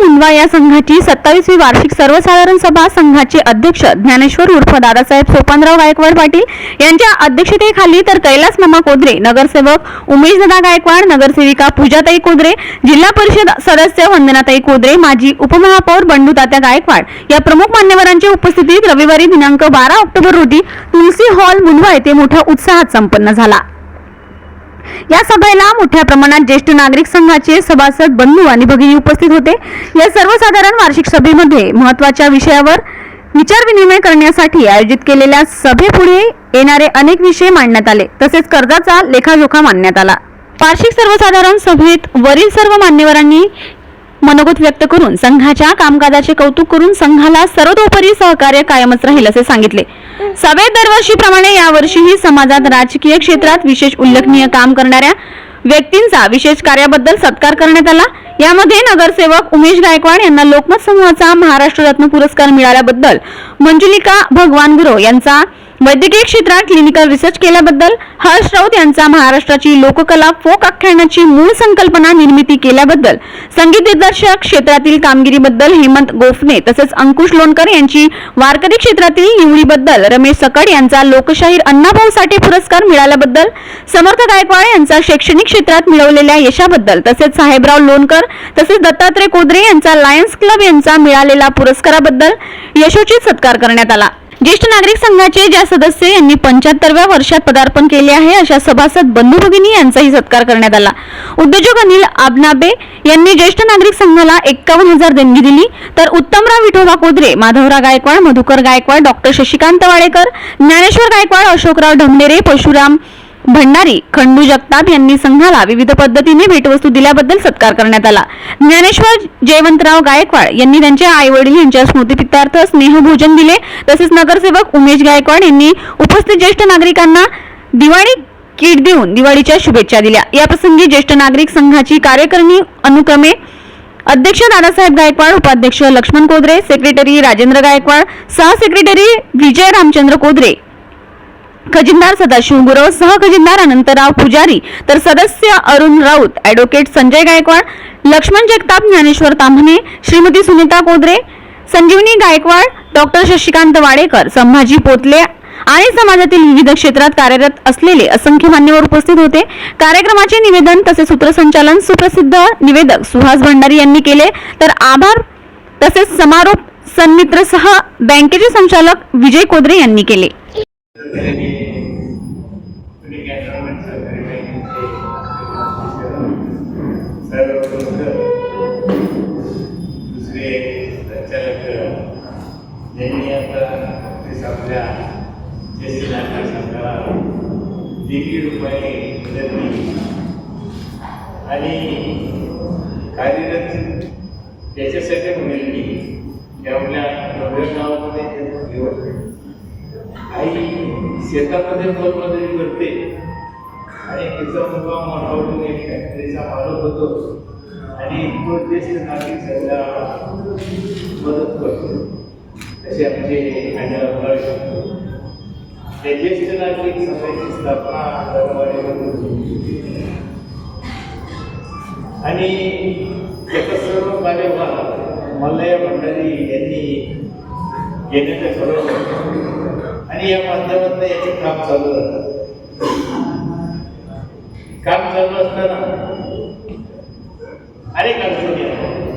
मुंडवा या संघाची सत्तावीसवी वार्षिक सर्वसाधारण सभा संघाचे अध्यक्ष ज्ञानेश्वर उर्फ दादासाहेब सोपानराव गायकवाड पाटील यांच्या अध्यक्षतेखाली तर कैलास मामा कोदरे नगरसेवक उमेशदादा गायकवाड नगरसेविका पूजाताई कोदरे जिल्हा परिषद सदस्य वंदनाताई कोदरे माजी उपमहापौर बंडू तात्या गायकवाड. या प्रमुख मान्यवरांच्या उपस्थितीत रविवारी दिनांक बारा ऑक्टोबर रोजी तुलसी हॉल मुंडवा येथे मोठ्या उत्साहात संपन्न झाला. या सभेला मोठ्या प्रमाणात ज्येष्ठ नागरिक संघाचे सभासद बंधू आणि भगिनी उपस्थित होते. या सर्वसाधारण वार्षिक सभेमध्ये महत्त्वाच्या विषयावर विचारविनिमय करण्यासाठी आयोजित केलेल्या सभेपुढे येणारे अनेक विषय मांडण्यात आले. तसेच कर्जाचा लेखाजोखा मांडण्यात आला. वार्षिक सर्वसाधारण सभेत वरील सर्व मान्यवरांनी मनोगत व्यक्त करून संघाच्या कामकाजाचे कौतुक करून संघाला सर्वतोपरी सहकार्य कायमच राहील असे सांगितले. सभेत दरवर्षीप्रमाणे यावर्षीही समाजात राजकीय क्षेत्रात विशेष उल्लेखनीय काम करणाऱ्या व्यक्तींचा विशेष कार्याबद्दल सत्कार करण्यात आला. यामध्ये नगरसेवक उमेश गायकवाड यांना लोकमत समूहाचा महाराष्ट्र रत्न पुरस्कार मिळाल्याबद्दल मंजुलिका भगवान गुरव यांचा वैद्यकीय क्षेत्रात क्लिनिकल रिसर्च केल्याबद्दल हर्ष राऊत यांचा महाराष्ट्राची लोककला फोक आख्यानाची मूळ संकल्पना निर्मिती केल्याबद्दल संगीत दिग्दर्शक क्षेत्रातील कामगिरीबद्दल हेमंत गोफणे तसेच अंकुश लोणकर यांची वारकरी क्षेत्रातील निवडीबद्दल रमेश सकड यांचा लोकशाहीर अण्णाभाऊ साठे पुरस्कार मिळाल्याबद्दल समर्थ गायकवाड यांचा शैक्षणिक क्षेत्रात मिळवलेल्या यशाबद्दल तसेच साहेबराव लोणकर तसेच दत्तात्रय कोदरे यांचा लायन्स क्लब यांचा मिळालेला पुरस्काराबद्दल यशोचित सत्कार करण्यात आला. ज्येष्ठ नागरिक संघाचे ज्या सदस्य यांनी पंच्याहत्तरव्या वर्षात पदार्पण केले आहे अशा सभासद बंधू भगिनी यांचाही सत्कार करण्यात आला. उद्योजक अनिल आबनाबे यांनी ज्येष्ठ नागरिक संघाला एक्कावन्न हजार देणगी दिली. तर उत्तमराव विठोबा कोदरे माधवराव गायकवाड मधुकर गायकवाड डॉक्टर शशिकांत वाडेकर ज्ञानेश्वर गायकवाड अशोकराव ढमडेरे परशुराम भंडारी खंडू जगताप यांनी संघाला विविध पद्धतीने भेटवस्तू दिल्याबद्दल सत्कार करण्यात आला. ज्ञानेश्वर जयवंतराव गायकवाड यांनी त्यांच्या आई वडील यांच्या स्मृतिप्रित्यर्थ स्नेहभोजन दिले. तसेच नगरसेवक उमेश गायकवाड यांनी उपस्थित ज्येष्ठ नागरिकांना दिवाळी किट देऊन दिवाळीच्या शुभेच्छा दिल्या. याप्रसंगी ज्येष्ठ नागरिक संघाची कार्यकारिणी अनुक्रमे अध्यक्ष दादासाहेब गायकवाड उपाध्यक्ष लक्ष्मण कोदरे सेक्रेटरी राजेंद्र गायकवाड सहसेक्रेटरी विजय रामचंद्र कोदरे खजिनदार सदाशिव गुरव सहखजिनदार अनंतराव पुजारी तर सदस्य अरुण राऊत ॲडव्होकेट संजय गायकवाड लक्ष्मण जगताप ज्ञानेश्वर तांभणे श्रीमती सुनीता कोदरे संजीवनी गायकवाड डॉक्टर शशिकांत वाडेकर संभाजी पोतले आणि समाजातील विविध क्षेत्रात कार्यरत असलेले असंख्य मान्यवर उपस्थित होते. कार्यक्रमाचे निवेदन तसेच सूत्रसंचालन सुप्रसिद्ध निवेदक सुहास भंडारी यांनी केले. तर आभार तसेच समारोप सन्मित्रसह बँकेचे संचालक विजय कोदरे यांनी केले. दुसरे संचालक यांनी आता ते आपल्या ज्येष्ठ नागरिक संघाला दीड रुपये मदत दिली आणि कार्यरत त्याच्यासाठी मिळली की आपल्या नव्या गावामध्ये आई शेतामध्ये फलमजुरी करते. आणि तिचा मुलगा होऊन एक फॅक्टरीचा मालक होतो. आणि तो ज्येष्ठ नागरिक सगळ्या मदत करतो. असे आमचे खांद्याला शकतो त्या ज्येष्ठ नागरिक सभेची स्थापना दरवाडीमध्ये झाली. आणि त्याचं सर्व कार्यभार मल्लया भंडारी यांनी घेण्याचं ठरवलं. आणि या माध्यमातून याचे काम चालू झालं. काम चालू असताना. अनेक अडचणी आहेत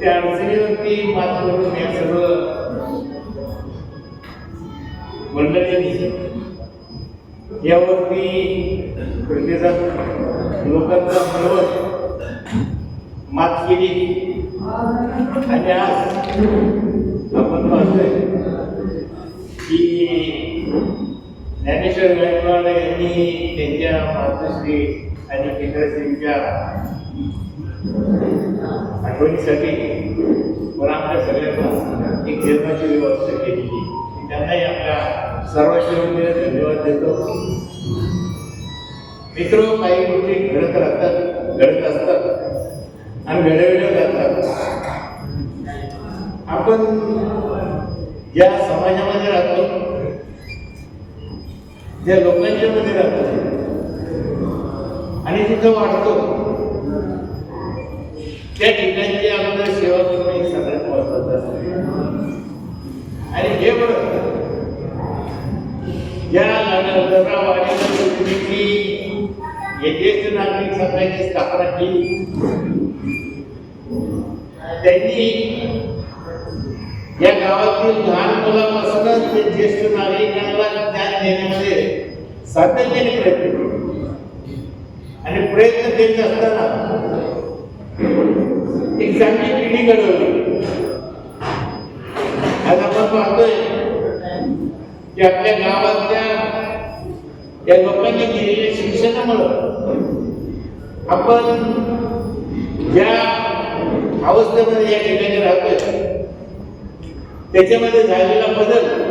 त्या अडचणीवरती मात करून या सर्व मंडळींनी यावरती प्रतिसाद लोकांचा मनवत मात केली. आणि आज आपण पाहतोय की ज्ञानेश्वर गायकवाड यांनी त्यांच्या मातोश्री आणि पितरश्रींच्या आठवणीसाठी पण आपल्या सगळ्यांना एक जेवणाची व्यवस्था केलेली त्यांनाही आपल्या सर्वांच्या वतीने धन्यवाद देतो मित्र काही गोष्टी घडत राहतात घडत असतात आणि घडविल्या जातात आपण ज्या समाजामध्ये राहतो ज्या लोकांच्या मध्ये राहतो आणि तिथं वाटतो त्या ठिकाणची अगोदर सेवा करणं हे सगळ्यात महत्वाचं असतं. आणि हे बरं ज्या नगरवाडीमध्ये तुम्ही की हे ज्येष्ठ नागरिक संघाची स्थापना केली. त्यांनी या गावातील लहान मुलापासूनच ते ज्येष्ठ नागरिकांना ज्ञान देण्यामध्ये सातत्याने प्रयत्न केले आणि प्रयत्न करीत असताना एक चांगली पिढी घडवली. आज आपण पाहतोय की आपल्या गावातल्या या लोकांनी दिलेल्या शिक्षणामुळं आपण ज्या अवस्थेमध्ये या ठिकाणी राहतोय त्याच्यामध्ये झालेला बदल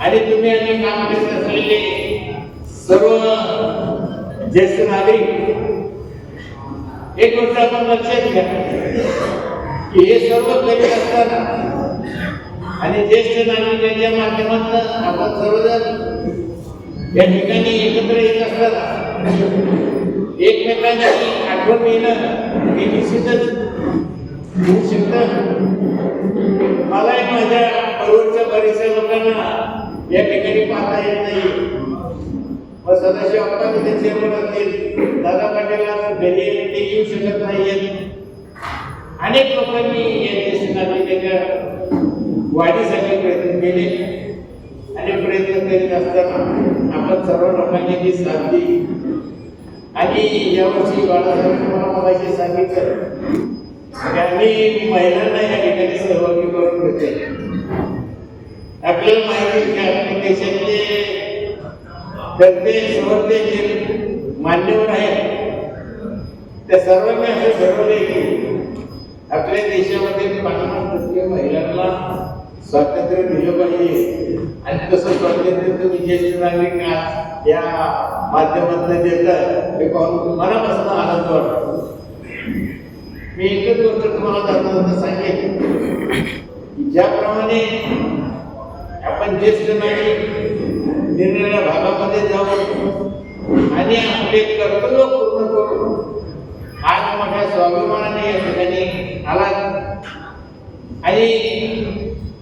आणि तुम्ही अनेक काम करत असलेले सर्व ज्येष्ठ नागरिक एक गोष्ट आपण लक्षात घ्या की हे सर्व करीत असताना आणि ज्येष्ठ नागरिकांच्या माध्यमातून आपण सर्वजण या ठिकाणी एकत्र येत असताना एकमेकांची आठवण येणं हे निश्चितच होऊ शकतं. मलाही माझ्या बरोबरच्या बरेचशा लोकांना या ठिकाणी पाहता येत नाही. मग सदाशिव आपण तिथे चेअरमन असतील. दादा पाटील घरी ते येऊ शकत नाहीयेत. अनेक लोकांनी या ज्येष्ठ त्याच्या वाढीसाठी प्रयत्न केले. आणि प्रयत्न करीत असताना आपण सर्व लोकांनी ती साथ दिली. आणि यावर्षी बाळासाहेब मला सांगितलं की आम्ही महिलांना या ठिकाणी सहभागी करून घेतोय आपल्याला माहिती की आपल्या देशातले त्यांचे सर्वते जे मान्यवर आहेत. त्या सर्वांनी असं ठरवले की आपल्या देशामध्ये पन्नास टक्के महिलांना स्वातंत्र्य दिलं पाहिजे. आणि तसं स्वातंत्र्य तुम्ही ज्येष्ठ नागरिक या माध्यमातून देतात. हे पाहून मनापासून आनंद वाटतो? मी एकच गोष्ट तुम्हाला जाता सांगेन. ज्याप्रमाणे आपण ज्येष्ठ नाही निरनिराळ्या भागामध्ये जाऊन आणि आपले कर्तव्य पूर्ण करू आज मोठ्या स्वाभिमानाने या ठिकाणी आला आणि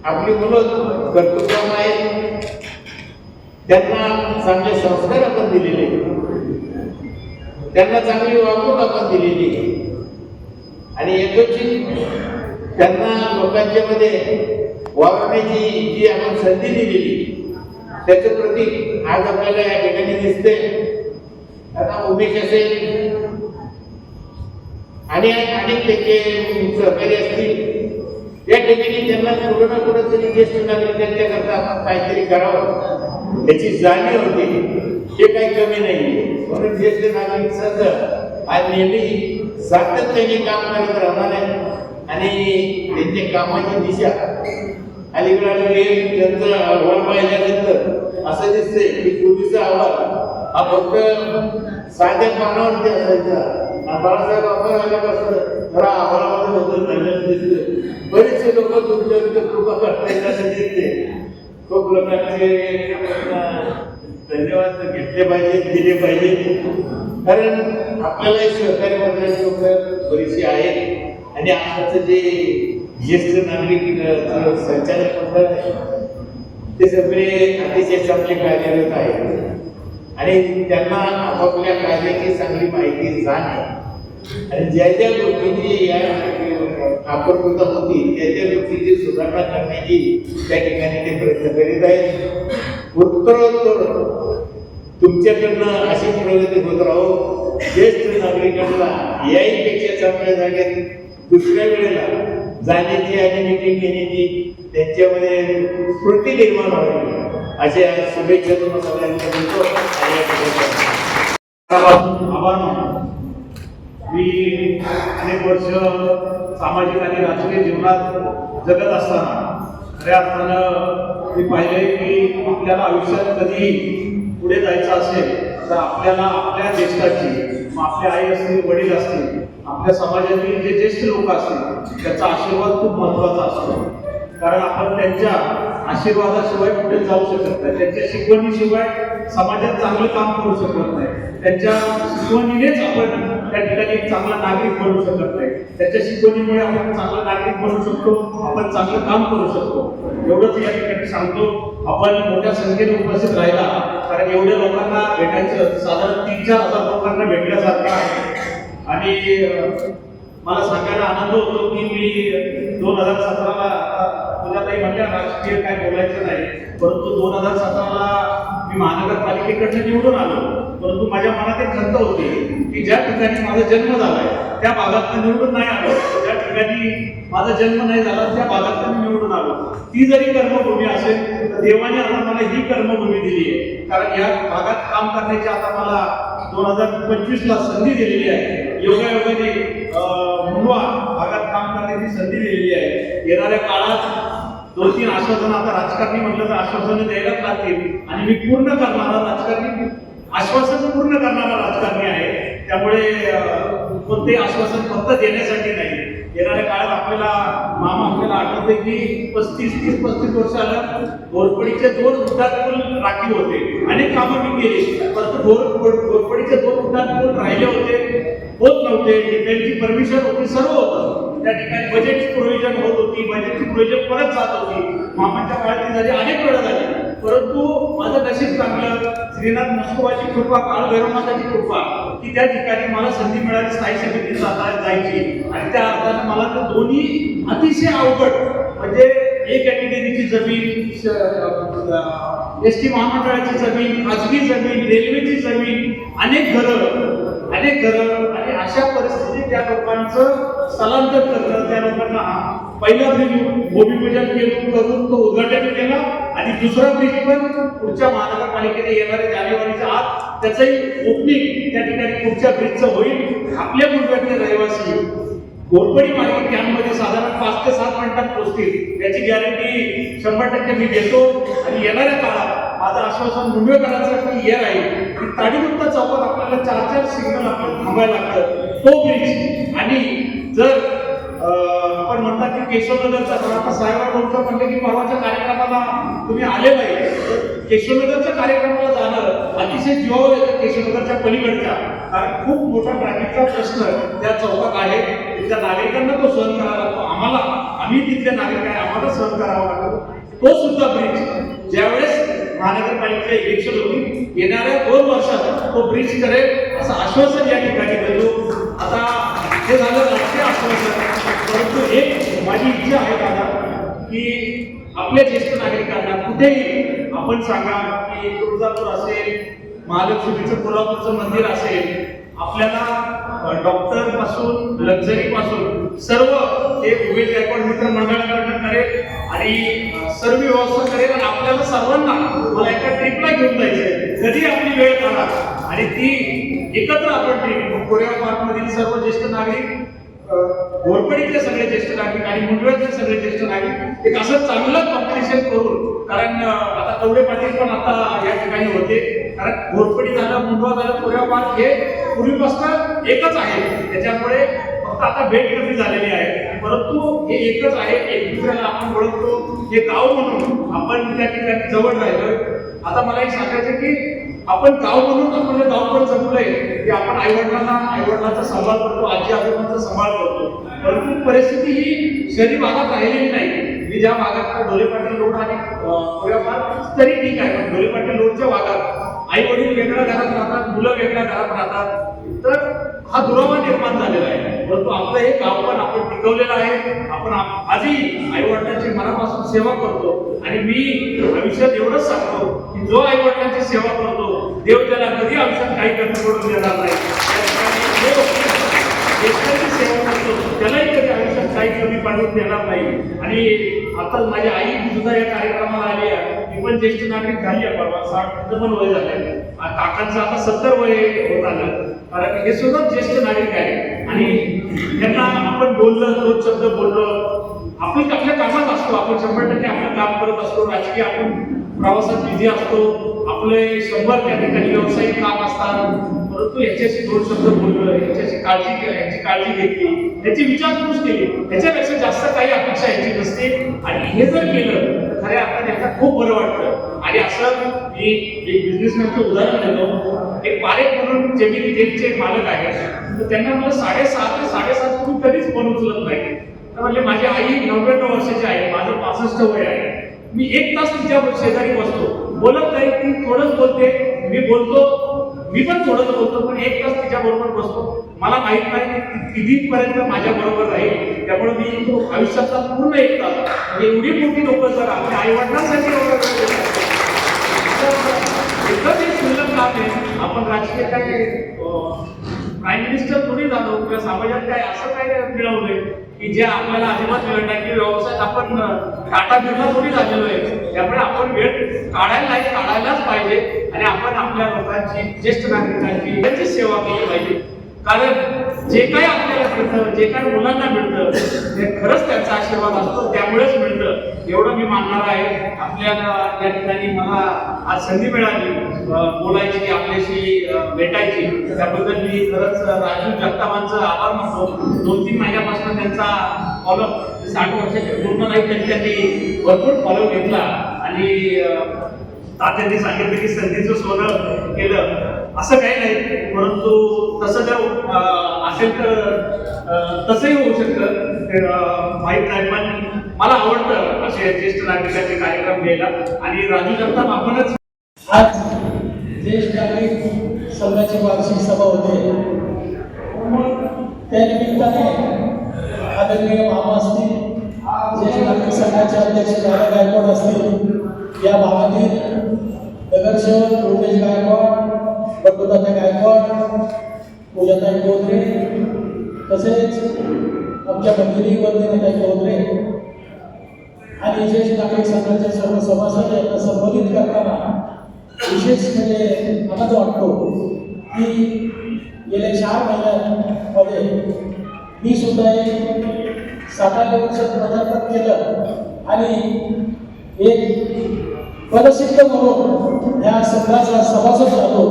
आपली मुलं कर्तृत्व आहेत. त्यांना चांगले संस्कार आपण दिलेले. त्यांना चांगली वागणूक आपण दिलेली. आणि एकच त्यांना लोकांच्या मध्ये वावरण्याची जी आपण संधी दिलेली त्याचं प्रतीक आज आपल्याला या ठिकाणी दिसते आता उमेश असेल. आणि अनेक त्यांचे सहकारी असतील. या ठिकाणी त्यांना कुठं ना कुठं तरी ज्येष्ठ नागरिकांच्या करता आपण काहीतरी करावं. याची जाणीव होती. हे काही कमी नाही. म्हणून ज्येष्ठ नागरिक संघ आज नेहमी सातत्याने काम करत राहणार आहे. आणि त्यांच्या कामाची दिशा अलीकडे त्यांचा अहवाल पाहिल्यानंतर असं दिसतंय की पूर्वीचा अहवाल हा फक्त साध्या पानावरती असायचा. बाळासाहेब आपण आल्यापासून खरा अहवालामध्ये बदल झालेला दिसतं बरेचसे लोक तुमच्या कृपा करतायत असं दिसते खूप लोकांचे धन्यवाद घेतले पाहिजे दिले पाहिजे. कारण आपल्यालाही सहकारी करणारी लोक बरीचशी आहेत. आणि आताचं जे ज्येष्ठ नागरिक संचालक मंडळ आहे ते सगळे अतिशय चांगले कार्यरत आहेत. आणि त्यांना आपापल्या कार्याची चांगली माहिती जाण. आणि ज्या ज्या गोष्टींची या अपूर्णता होती त्या त्या गोष्टींची सुधारणा करण्याची त्या ठिकाणी ते प्रयत्न करीत आहेत. उत्तरोत्तर तुमच्याकडनं अशी प्रगती होत राहो ज्येष्ठ नागरिकांना याहीपेक्षा चांगल्या जागेत दुसऱ्या वेळेला जाण्याची आयडेंटिटी घेण्याची त्यांच्यामध्ये स्फूर्ती निर्माण व्हावी. अशा शुभेच्छा तुम्हाला सगळ्यांना देतो आणि या आभार मानतो. मी अनेक वर्ष सामाजिक आणि राजकीय जीवनात जगत असताना खऱ्या अर्थानं मी पाहिले की आपल्याला आयुष्यात कधी पुढे जायचं असेल तर आपल्याला आपल्या ज्येष्ठाची मग आपले आई असतील वडील असतील आपल्या समाजातील जे ज्येष्ठ लोक असतील त्याचा आशीर्वाद खूप महत्त्वाचा असतो. कारण आपण त्यांच्या आशीर्वादाशिवाय पुढे जाऊ शकत नाही. त्यांच्या शिकवणीशिवाय समाजात चांगलं काम करू शकत नाही. त्यांच्या शिकवणीनेच आपण त्या ठिकाणी एक चांगला नागरिक बनू शकत नाही. त्याच्या शिकवणीमुळे आपण चांगला नागरिक बनू शकतो आपण चांगलं काम करू शकतो. एवढंच या ठिकाणी सांगतो. आपण मोठ्या संख्येने उपस्थित राहिला. कारण एवढ्या लोकांना भेटायचं साधारण तीन चार हजार लोकांना भेटल्यासारखं आहे. आणि मला सांगायला आनंद होतो की मी दोन हजार सतराला तुझ्यातही ताई राजकीय काय बोलायचं नाही. परंतु दोन हजार सतराला मी महानगरपालिकेकडनं निवडून आलो. परंतु माझ्या मनात एक खंत होती की ज्या ठिकाणी माझा जन्म झालाय त्या भागात निवडून नाही आलो. ज्या ठिकाणी माझा जन्म नाही झाला त्या भागात मी निवडून आलो. ती जरी कर्मभूमी असेल तर देवाने आता मला ही कर्मभूमी दिली आहे. कारण या भागात काम करण्याची आता मला दोन हजार पंचवीसला संधी दिलेली आहे. योगायोगाने अं, मुंडवा भागात काम करण्याची संधी दिलेली आहे. येणाऱ्या काळात दोन तीन आश्वासन आता राजकारणी म्हटलं तर आश्वासनं द्यायलाच लागतील आणि मी पूर्ण करणारा राजकारणी आश्वासन पूर्ण करणारा राजकारणी आहे. त्यामुळे कोणते आश्वासन फक्त देण्यासाठी नाही. येणाऱ्या काळात आपल्याला मामा आपल्याला आठवते की पस्तीस तीस पस्तीस वर्षाला घोरपडीचे दोन उड्डाण पूल राखीव होते. अनेक कामं मी केली. परंतु घोर- घोरपडीचे दोन उड्डाण पूल राहिले होते. होत नव्हते. त्यांची परमिशन होती सर्व होतं. त्या ठिकाणी बजेटची प्रोव्हिजन होत होती. बजेटची प्रोव्हिजन परत जात होती. मामांच्या काळात ती झाली अनेक वेळा झाली. परंतु माझं नशीब चांगलं श्रीनाथ मस्कोबाची कृपा काळ भैरवनाथाची कृपा की त्या ठिकाणी मला संधी मिळाली स्थायी समिती जाता जायची. आणि त्या अर्थाने मला तर दोन्ही अतिशय अवघड म्हणजे एक कॅटेगरीची जमीन एस टी महामंडळाची जमीन खाजगी जमीन रेल्वेची जमीन अनेक घरं अनेक घरं अशा परिस्थितीत त्या लोकांचं स्थलांतर करणं त्या लोकांना पहिला ब्रिज भूमिपूजन केलं करून तो उद्घाटन केलं आणि दुसरा ब्रिज पण पुढच्या महानगरपालिकेने येणाऱ्या जानेवारीच्या आत त्याचंही ओपनिंग त्या ठिकाणी पुढच्या ब्रिजचं होईल. आपल्या मुलगातले रहिवासी घोरपडी मार्गे कॅम्पमध्ये साधारण पाच ते सात मिनिटात पोहोचतील याची गॅरंटी शंभर टक्के मी देतो. आणि येणाऱ्या काळात माझं आश्वासन मुंबईकरांचं की हे राहील की ताडीबुद्ध चौकात आपल्याला चार चार सिग्नल आपण थांबायला लागतं तो ब्रिज आणि जर आपण म्हणतात की केशवनगरचा तर आता साहेबांना बोलतो म्हणले की परवाच्या कार्यक्रमाला तुम्ही आले नाही. तर केशवनगरच्या कार्यक्रमाला जाणं अतिशय जीवावर येतं केशवनगरच्या पलीकडच्या. कारण खूप मोठा ट्रॅफिकचा प्रश्न त्या चौकात आहे. तिथल्या नागरिकांना तो सहन करावा लागतो. आम्हाला आम्ही तिथले नागरिक आहे आम्हाला सहन करावा लागतो. तो सुद्धा ब्रिज महानगरपालिकेचे इलेक्शन होती येणाऱ्या दोन वर्षात तो ब्रिज करेल असं आश्वासन या ठिकाणी देतो. आता हे झालं राजकीय आश्वासन. परंतु एक माझी इच्छा आहे दादा की आपल्या ज्येष्ठ नागरिकांना कुठेही आपण सांगा की तुळजापूर असेल महालक्ष्मीचं कोल्हापूरचं मंदिर असेल आपल्याला डॉक्टरपासून लक्झरी पासून सर्व हे उमेद गायकवाड मित्र मंडळाकडनं करेल. आणि सर्व व्यवस्था करेल आणि आपल्याला सर्वांना मला एका ट्रिपला घेऊन जायचंय. कधी आपली वेळ काढा आणि ती एकत्र आपण ट्रिप कोरेगाव पार्क मधील सर्व ज्येष्ठ नागरिक घोरपडीतले सगळे ज्येष्ठ नागरिक आणि मुंबईतले सगळे ज्येष्ठ नागरिक एक असं चांगलं कॉम्पिटिशन करून कारण आता कवडे पाटील पण आता या ठिकाणी होते. कारण घोरपडी झालं मुंडवा झालं कोरेगाव पार्क हे पूर्वीपासून एकच आहे. त्याच्यामुळे फक्त आता भेट कमी झालेली आहे. परंतु हे एकच आहे एक दुसऱ्याला आपण ओळखतो. हे गाव म्हणून आपण त्या ठिकाणी जवळ राहिलोय. आता मला एक सांगायचं की आपण गाव म्हणून आपण गाव पण जमलंय की आपण आई वडिलांना आई वडिलांचा सांभाळ करतो आजी आजोबांचा सांभाळ करतो. परंतु परिस्थिती ही शहरी भागात राहिलेली नाही. मी ज्या भागात ढोले पाटील रोड आणि तरी ठीक आहे. पण ढोले पाटील रोडच्या भागात आई वडील वेगळ्या घरात राहतात मुलं वेगळ्या घरात राहतात. तर हा दुरावा निर्माण झालेला आहे. परंतु आपलं हे काम पण आपण टिकवलेलं आहे. आपण आजही आई वडिलांची मनापासून सेवा करतो. आणि मी आयुष्यात एवढंच सांगतो की जो आई वडिलांची सेवा करतो देव त्याला कधी आयुष्यात काही कमी पडून देणार नाही. देशाची सेवा करतो त्यालाही कधी आयुष्यात काही कमी पाडून देणार नाही. आणि आता माझी आई सुद्धा या कार्यक्रमाला आली आहे. ती पण ज्येष्ठ नागरिक झाली आहे. परवा साठ पण वय झालं काकांचं आता सत्तर वय होत आलं. कारण हे सुद्धा ज्येष्ठ नागरिक आहे आणि त्यांना आपण बोललं दोन शब्द बोललो. आपण आपल्या कामात असतो. आपण शंभर टक्के आपलं काम करत असतो. राजकीय आपण प्रवासात बिझी असतो. आपले शंभर त्या ठिकाणी व्यावसायिक काम असतात. परंतु याच्याशी दोन शब्द बोललो याच्याशी काळजी घे- याची काळजी घेतली याची विचारपूस केली. याच्यापेक्षा जास्त काही अपेक्षा याची नसते. आणि हे जर केलं तर खऱ्या अर्थाने याचा खूप बरं वाटतं. आणि असं मी एक बिझनेसमॅनचं उदाहरण देतो. एक पारेख म्हणून जेमिनी जेटचे मालक आहेत तर त्यांना मला साडेसहा ते साडेसात तुम्ही कधीच फोन उचलत नाही. तर म्हणजे माझी आई नव्याण्णव वर्षाची आहे माझं पासष्ट वय आहे. मी एक तास तिच्या शेजारी बसतो. बोलत नाही ती थोडंच बोलते मी बोलतो मी पण थोडंच बोलतो पण एक तास तिच्या बरोबर बसतो. मला माहीत नाही की कितीपर्यंत माझ्या बरोबर राहील. त्यामुळे मी आयुष्याचा आयुष्यातला पूर्ण एक तास म्हणजे एवढी मोठी लोक जर आपल्या आई वडिलांसाठी एकच एक शिल्लक काम आहे आपण राजकीय काय प्राईम मिनिस्टर थोडी झालो किंवा समाजात काय असं काय मिळवलंय की जे आपल्याला अजिबात मिळत नाही की व्यवसायात आपण टाटा बिर्ला थोडी झालेलो आहे त्यामुळे आपण वेळ काढायला नाही काढायलाच पाहिजे आणि आपण आपल्या लोकांची ज्येष्ठ नागरिकांची त्यांची सेवा केली पाहिजे. कारण जे काही आपल्याला मिळतं जे काही मुलांना मिळतं ते खरंच त्यांचा आशीर्वाद असतो त्यामुळेच मिळतं. एवढं मी मानणार आहे. आपल्या या ठिकाणी मला आज संधी मिळाली बोलायची आपल्याशी भेटायची. त्याबद्दल मी खरंच राजू जगतापांचं आभार मानतो. दोन तीन महिन्यापासून त्यांचा फॉलो साठ वर्षाचे पूर्ण नाही तरी त्यांनी भरपूर फॉलो घेतला. आणि तात्यांनी सांगितलं की संधीचं सोनं केलं. असं काही नाही परंतु तसं जर असेल तर तसंही होऊ शकतं. माहीत नाही पण मला आवडतं असे ज्येष्ठ नागरिकांचे कार्यक्रम घ्यायला. आणि राजू जगताप आपणच आज ज्येष्ठ नागरिक संघाची वार्षिक सभा होते. त्या निमित्ताने आदरणीय मामा असतील ज्येष्ठ नागरिक संघाचे अध्यक्ष दादा गायकवाड असतील. या भागातील नगरसेवक रुपेश गायकवाड बंडूदादा गायकवाड पूजाताई गोदरे तसेच आमच्या मंदिरी वर्धिनीताई गोदरे आणि ज्येष्ठ नागरिक संघाचे सर्व सभासद यांना संबोधित करताना विशेष म्हणजे मला जो वाटतो की गेल्या चार महिन्यांमध्ये मी सुद्धा एक सात आठ वर्ष केलं आणि एक पदसिद्ध म्हणून या संघाचा सभासद झालो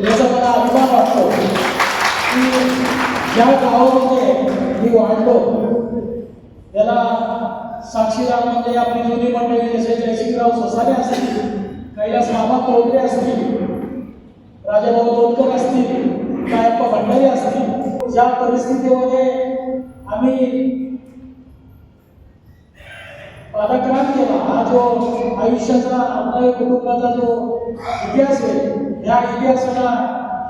याचा मला अभिमान वाटतो. की ज्या गावामध्ये मी वाढलो याला साक्षीदार म्हणजे आपली जुनी मंडळी जसे जयसिंगराव सोसाने असतील कैलास मामा कोळरे असतील राजाभाऊ दोनकर असतील कायप्पा भंडारी असतील ज्या परिस्थितीमध्ये आम्ही पादाक्रांत केला. हा जो आयुष्याचा आपल्या कुटुंबाचा जो इतिहास आहे या इतिहासाला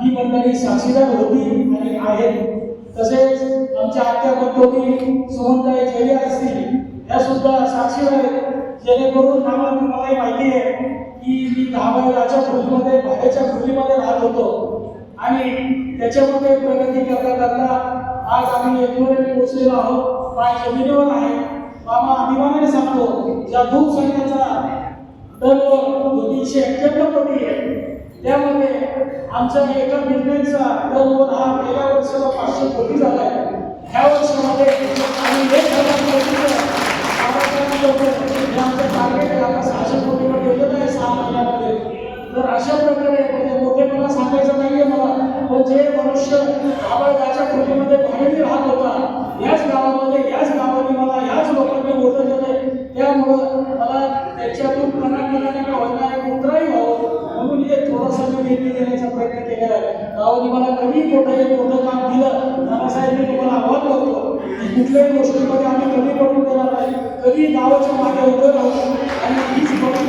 ही मंडळी साक्षीदार होती आणि आहेत तसेच आमच्या आत्या बंधोनी सुमनताई जेले असतील या सुद्धा साक्षीदार आहेत. जेणेकरून आम्हाला तुम्हालाही माहिती आहे की मी दहाबाईच्या खोलीमध्ये भाड्याच्या खोलीमध्ये राहत होतो. आणि त्याच्यामध्ये प्रगती करता करता आज आम्ही एकवरे पोहोचलेलो आहोत. पाय जमिनीवर आहे. मामा अभिमानाने सांगतो ज्या दूध संख्याचा दर तीनशे एक्क्याण्णव कोटी आहे. त्यामध्ये आमचा एका बिझनेसचा दर हा गेल्या वर्षाला पाचशे कोटी झाला आहे. ह्या वर्षामध्ये आम्ही एक हजार कोटीचं आमचं टार्गेट आहे. आता सहाशे कोटीवर गेलेलं आहे सहा महिन्यामध्ये. तर अशा प्रकारे म्हणजे मोठेपणा सांगायचं नाहीये मला. पण जे मनुष्य आवाजाच्या कृतीमध्ये बाहेर राहत होता याच गावामध्ये याच गावाने त्याच्यातून कणाकणाने का होणार एक उतराही व्हावं म्हणून हे थोडासा मी निर्णय देण्याचा प्रयत्न केलेला आहे. गावाने मला कमी मोठं एक मोठं काम दिलं. नानासाहेब मी तुम्हाला आव्हान करतो की कुठल्याही गोष्टीमध्ये आम्ही कमी पडून देणार नाही. कधी गावाच्या मागे उभं राहू. आणि हीच करून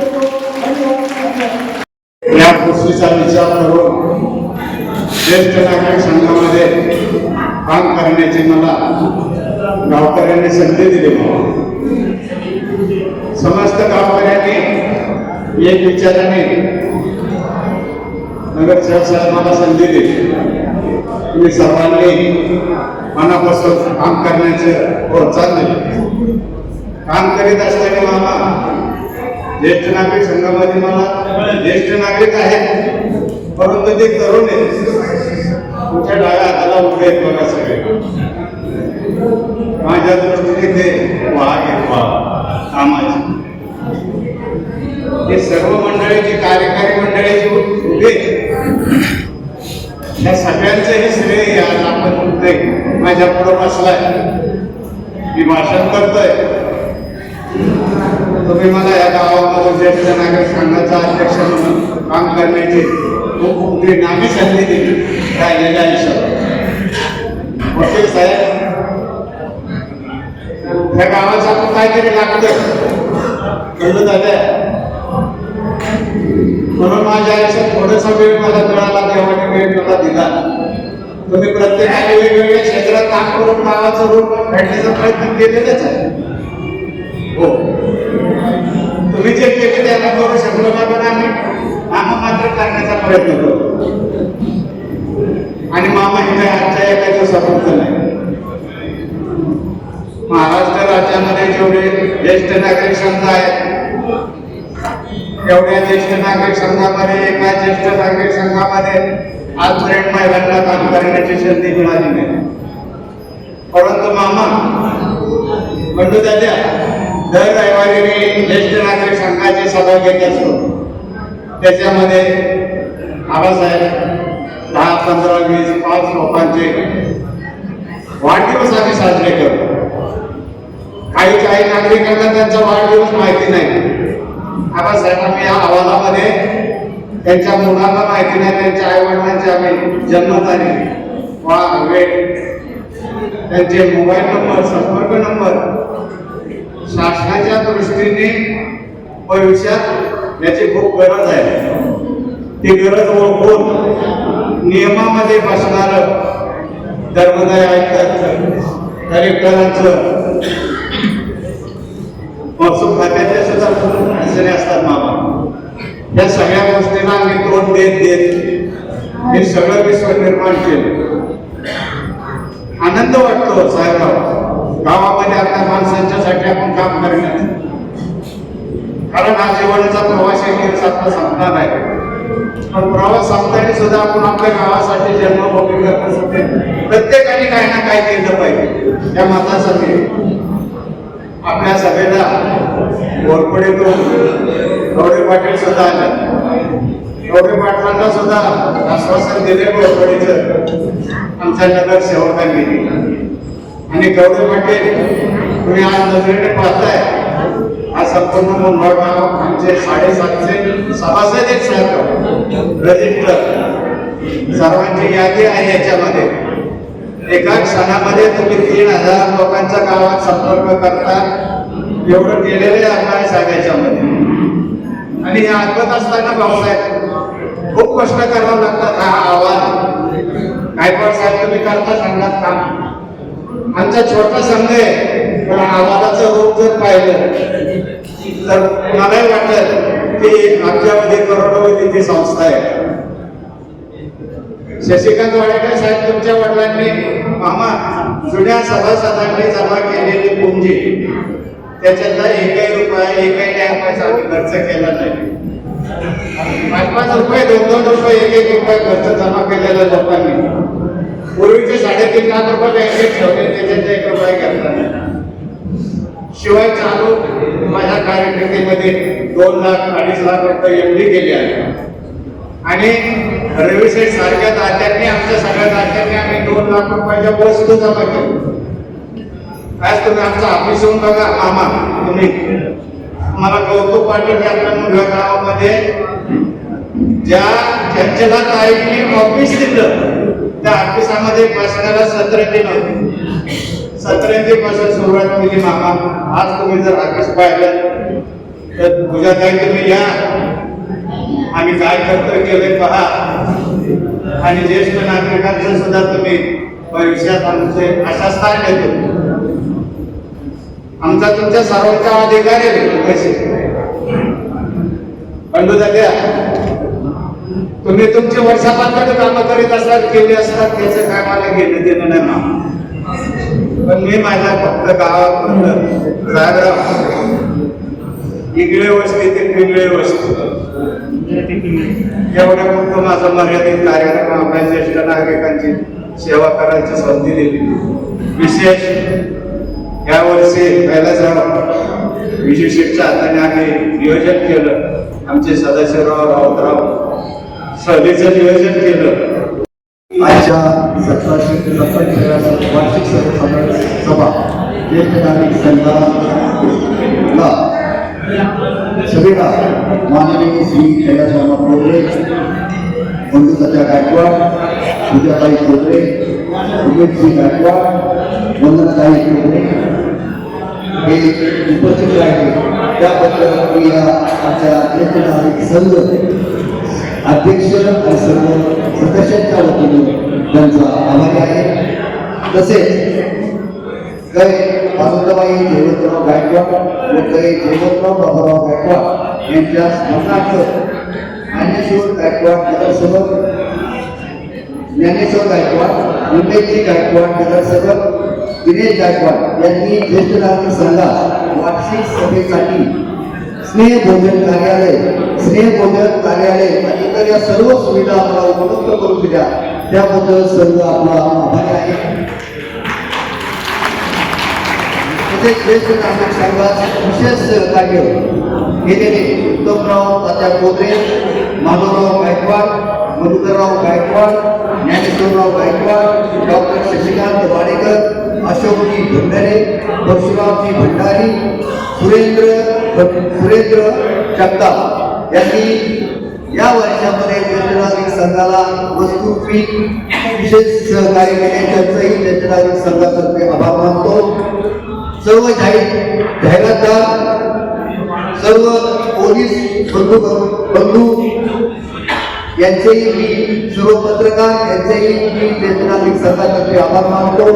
या गोष्टीचा विचार करून ज्येष्ठ नागरिक संघामध्ये काम करण्याची मला गावकऱ्यांनी संधी दिली समस्त गावकऱ्यांनी एक विचाराने. नगरसेवक साहेबांना संधी दिली. तुम्ही सर्वांनी मनापासून काम करण्याचे प्रोत्साहन दिले. काम करीत असताना मामा ज्येष्ठ नागरिक संघामध्ये मला ज्येष्ठ नागरिक आहेत परंतु ते तरुण आहेत. तुमच्या डाव्या हाताला उभे आहेत बघा सगळे. माझ्या दृष्टीने ते वाघ आहेत. वाघ हे सर्व मंडळीची कार्यकारी मंडळीची उभे या सगळ्यांचं हे श्रेय आज आपण म्हणतोय माझ्या पुढे बसलाय. मी भाषण करतोय. तुम्ही मला या गावामध्ये ज्येष्ठ नागरिक संघाचा अध्यक्ष म्हणून काम करण्याची खूप मोठी नामी संधी दिली. राहिलेल्या आयुष्यात वकील साहेब त्या गावाचं आपण काहीतरी लागतं कळलं दादा? म्हणून माझ्या आयुष्यात थोडासा वेळ मला मिळाला देवाने वेळ मला दिला. तुम्ही प्रत्येकाने वेगवेगळ्या क्षेत्रात काम करून नावाचं रूप भेटण्याचा प्रयत्न केलेलाच आहे. हो. तुम्ही जे केले त्याला करू शकलो ना पण आम्ही मामा मात्र करण्याचा प्रयत्न करतो. आणि मामा हे काही आजच्या एका दिवसापुरतं नाही. महाराष्ट्र राज्यामध्ये जेवढे ज्येष्ठ नागरिक संघ आहेत एवढ्या ज्येष्ठ नागरिक संघामध्ये एका ज्येष्ठ नागरिक संघामध्ये आजपर्यंत महिलांना काम करण्याची संधी मिळाली नाही. परंतु मामा बंडू दादा दर रविवारी मी ज्येष्ठ नागरिक संघाची सभा घेत असतो. त्याच्यामध्ये आबासाहेब दहा पंधरा वीस पाच लोकांचे वाढदिवस आम्ही साजरे करतो. काही काही नागरिकांना त्यांचा वाढदिवस माहिती नाही. आबासाहेब आम्ही या अहवालामध्ये त्यांच्या मुलांना माहिती नाही त्यांच्या आई वडिलांची आम्ही जन्मतारीख वा वेळ त्यांचे मोबाईल नंबर संपर्क नंबर शासनाच्या दृष्टीने भविष्यात याची खूप गरज आहे. ती गरज ओळखून नियमामध्ये बसणार धर्मदाय आयुक्त कलेक्टरांचं महसूल खात्याचे सुद्धा अडचणी असतात मामा या सगळ्या गोष्टींना आम्ही तोंड देत देत हे सगळं विश्व निर्माण केलं. आनंद वाटतो साहेबराव. गावामध्ये आपल्या माणसांच्यासाठी आपण काम करणार कारण हा जीवनाचा प्रवास एक दिवसातला संपणार आहे. पण प्रवास संपताना सुद्धा आपण आपल्या गावासाठी जन्मभूमी करण्यासाठी प्रत्येकाने काही ना काही केलं पाहिजे. या मतासाठी आपल्या सभेला घोरपडेकडून गौरी पाटील सुद्धा आले. गौरी पाटलांना सुद्धा आश्वासन दिले घोरपडीचं आमच्या नगर सेवकांनी. आणि गौरी पाटील तुम्ही आज नजरेने पाहताय. हा संपूर्ण मुंबई गाव आमचे साडेसातशे सभासद आहेत साहेब रजिस्टर. सर्वांची यादी आहे याच्यामध्ये. एका क्षणामध्ये तुम्ही तीन हजार लोकांच्या गावात संपर्क करता. एवढं केलेलं आहे सांगायच्यामध्ये. आणि हे ऐकत असताना भाऊसाहेब खूप कष्ट करावं लागतात हा आवाज. गायकवाड साहेब तुम्ही करता सांगणार काम आमचा छोटा संघ आहे पण आवाजाचं रूप जर पाहिलं तर मलाही वाटत की आमच्यामध्ये करोडोवधीची संस्था आहे. शशिकांत वाडेकर साहेब तुमच्या वडिलांनी मामा जुन्या सभासदांनी जमा केलेली पुंजी. त्याच्यातला एकही रुपया एकही लाख पैसा आम्ही खर्च केला नाही. पाच पाच रुपये दोन दोन रुपये एक एक रुपये खर्च जमा केलेला लोकांनी. पूर्वीचे साडेतीन लाख रुपये बँकेत ठेवले त्याच्यात एक रुपये घेतला नाही. शिवाय चालू माझ्या कार्यकिर्दीमध्ये दोन लाख अडीच लाख रुपये एवढी गेली आहे. आणि रवी साहेब सारख्या दात्यांनी आमच्या सगळ्या दात्यांनी आम्ही दोन लाख रुपयाच्या वस्तू जमा केली काय तुम्ही आमचं ऑफिस येऊन बघा मामा तुम्ही. मला कौतुक वाटलं की आपल्या मुलगा गावामध्ये ज्या चंचला ताईंनी ऑफिस दिलं त्या ऑफिसामध्ये बसण्याला सतरंजी नव्हती सतरंजीपासून सुरुवात केली मामा. आज तुम्ही जर ऑफिस पाहिलं तर तुझ्या काही तुम्ही या. आम्ही काय कर्तव्य केले पहा. आणि ज्येष्ठ नागरिकांचं सुद्धा तुम्ही भविष्यात आमचे अशा स्थान येतो आमचा तुमच्या सर्वांचा अधिकार आहे पैसे. बंडू तुम्ही तुमची वर्षापासून कामं करीत असतात केली असतात त्याचं काय मला घेणं देणं नाही ना? पण मी माझ्या फक्त गावात जागराव इकडे वस्ती ते पिंगळे वस्ती. एवढ्या फक्त माझा मर्यादित कार्यक्रम आपल्या ज्येष्ठ नागरिकांची सेवा करायची संधी दिली. विशेष या वर्षी पहिल्याच विशेषच्या हाताने आम्ही नियोजन केलं. आमचे सदस्यराव राऊतराव सहलीचं नियोजन केलं. आजच्या सतराशे ते सत्तावीसव्या वार्षिक सर्वसाधारण सभा. ज्येष्ठ नागरिक संघाला सुभेदार माननीय श्री कैलासराव कोल्हे बंधुताच्या गायकवाड पूजाताई कोल्हे उमेशजी गायकवाड वंदनाताई हे उपस्थित राहिले त्याबद्दल मी या आमच्या ज्येष्ठ संघ अध्यक्ष आणि सर्व सदस्यांच्या वतीने त्यांचा आभारी आहे तसेच काही वासुदेबाई जयवंतराव गायकवाड व काही जयवंतराव बाबाराव गायकवाड यांच्या स्मरणार्थ ज्ञानेश्वर गायकवाड नगरसेवक ज्ञानेश्वर गायकवाड मुंबईचे गायकवाड नगरसेवक दिनेश गायकवाड यांनी ज्येष्ठ नागरिक संघात वार्षिक सभेसाठी स्नेह भोजन कार्यालय स्नेह भोजन कार्यालय आणि इतर या सर्व सुविधा आम्हाला उपलब्ध करून दिल्या. त्याबद्दल सर्व आपला आभारी आहे. तसेच ज्येष्ठ नागरिक संघात विशेष सहकार्य केलेले उत्तमराव तात्या कोदरे माधवराव गायकवाड मधुकरराव गायकवाड ज्ञानेश्वरराव गायकवाड डॉक्टर शशिकांत वाडेकर अशोकजी भंडारे परशुरामजी भंडारी सुरेंद्र सुरेंद्र जगताप यांनी या वर्षामध्ये ज्येष्ठ संघाला वस्तू विशेष सहकार्य केले त्यांचंही ज्येष्ठ संघातर्फे आभार मानतो. सर्व जाहीर जाहिरातदार सर्व पोलीस बंधू बंधू यांचेही मी सर्व पत्रकार यांचेही मी ज्येष्ठ नागरिक आभार मानतो.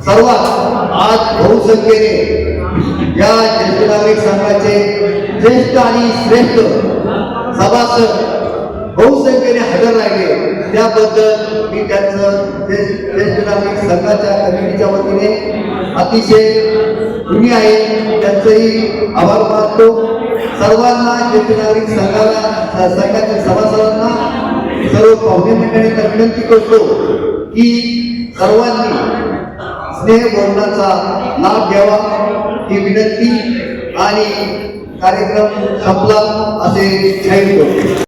सर्वात आज बहुसंख्येने या ज्येष्ठ नागरिक संघाचे ज्येष्ठ आणि श्रेष्ठ सभासद बहुसंख्येने हजर राहिले. त्याबद्दल मी त्यांचं ज्येष्ठ नागरिक संघाच्या कमिटीच्या वतीने अतिशय कमी आहे. त्यांचंही आभार मानतो. सर्वांना ज्येष्ठ नागरिक संघाला संघाच्या सभासदांना सर्व पाहुणे मंडळींना विनंती करतो की सर्वांनी स्नेह बोलण्याचा लाभ घ्यावा ही विनंती आणि कार्यक्रम संपला असे जाहीर करतो